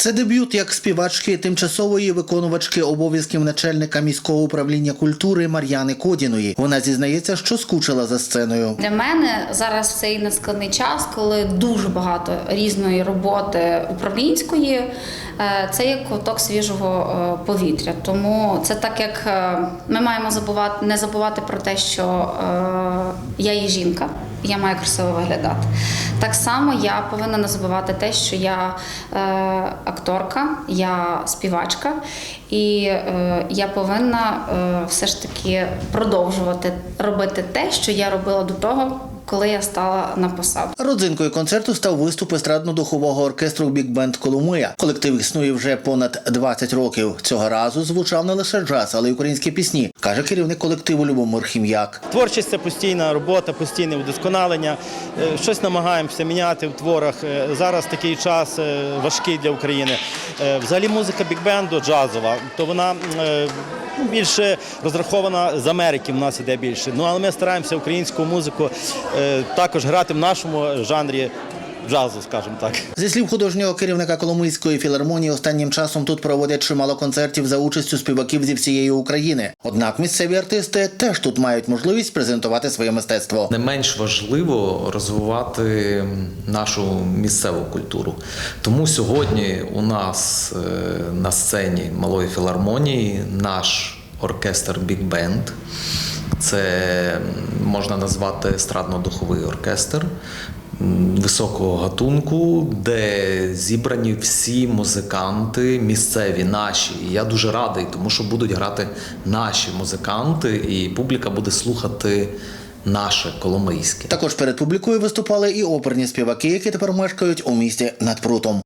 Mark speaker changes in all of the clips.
Speaker 1: Це дебют як співачки тимчасової виконувачки обов'язків начальника міського управління культури Мар'яни Кодіної. Вона зізнається, що скучила за сценою.
Speaker 2: Для мене зараз цей нескладний час, коли дуже багато різної роботи управлінської, е, це як ковток свіжого е, повітря. Тому це так як е, ми маємо забувати не забувати про те, що я є жінка, я маю красиво виглядати. Так само я повинна не забувати те, що я е, акторка, я співачка, і е, я повинна е, все ж таки продовжувати робити те, що я робила до того, коли я стала на посаду.
Speaker 1: Родзинкою концерту став виступ естрадно-духового оркестру Бік-бенд Коломия. Колектив існує вже понад 20 років. Цього разу звучав не лише джаз, але й українські пісні, каже керівник колективу Любомир Хім'як.
Speaker 3: Творчість це постійна робота, постійне удосконалення. Е, Щось намагаємося міняти в творах. Е, Зараз такий час е, важкий для України. Взагалі музика бікбенду джазова, то вона більше розрахована з Америки. В нас іде більше. Ну але ми стараємося українську музику е, також грати в нашому жанрі джазу, скажімо так.
Speaker 1: Зі слів художнього керівника Коломийської філармонії, останнім часом тут проводять чимало концертів за участю співаків зі всієї України. Однак місцеві артисти теж тут мають можливість презентувати своє мистецтво.
Speaker 4: Не менш важливо розвивати нашу місцеву культуру. Тому сьогодні у нас е, на сцені малої філармонії наш оркестр Бік Бенд. Це можна назвати естрадно-духовий оркестр високого гатунку, де зібрані всі музиканти місцеві, наші. І я дуже радий, тому що будуть грати наші музиканти, і публіка буде слухати наше коломийське.
Speaker 1: Також перед публікою виступали і оперні співаки, які тепер мешкають у місті над прутом.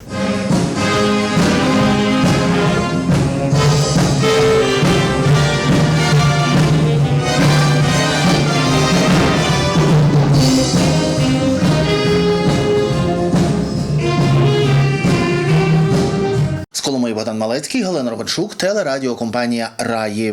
Speaker 1: З Коломиї Богдан Малецький, Галина Ровеншук, телерадіокомпанія Раї.